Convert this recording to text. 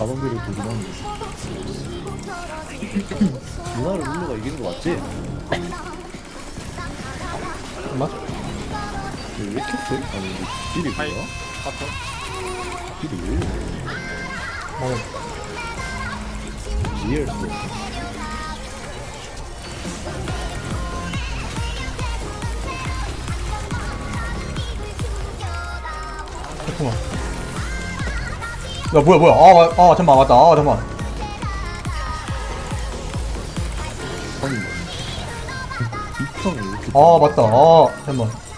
가방비를 들고 나는데 누나를 룰루가 이기는 거 맞지? 맞? 왜 이렇게 세? 아니 이게 딜이 뭐야? 딜이 왜 이래? 맞아. 리얼스 잠깐만. 야 뭐야 뭐야. 아, 아 잠깐만 맞다. 아 잠깐만. 아니 뭐 입성이 왜 이렇게 아 맞다. 아 잠깐만